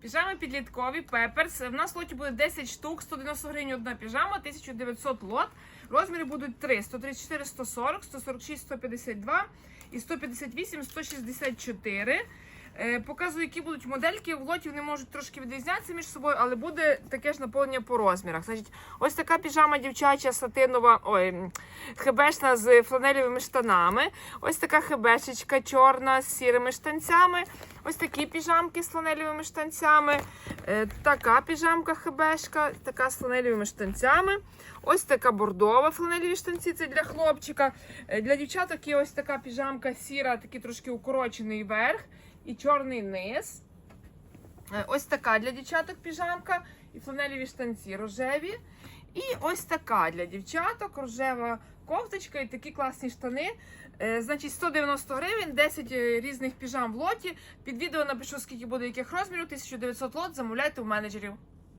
Піжами підліткові, пеперс. В нас в лоті буде 10 штук, 190 гривень одна піжама, 1900 лот. Розміри будуть 3, 134, 140, 146, 152 і 158, 164. Е, Показую, які будуть модельки. В лоті вони можуть трошки відрізнятися між собою, але буде таке ж наповнення по розмірах. Значить, ось така піжама дівчача сатинова, ой, хебешна з фланелевими штанами. Ось така хебешечка чорна з сірими штанцями. Ось такі піжамки з фланелевими штанцями. Е, Така піжамка хебешка, така з фланелевими штанцями. Ось така бордова фланелеві штанці, це для хлопчика. Е, Для дівчаток є ось така піжамка сіра, такий трошки укорочений верх і чорний низ. Е, Ось така для дівчаток піжамка і фланелеві штанці рожеві. І ось така для дівчаток рожева кофточка і такі класні штани. Е, Значить, 190 гривень, 10 е, різних піжам в лоті. Під відео напишу, скільки буде яких розмірів, 1900 лот, замовляйте у менеджерів.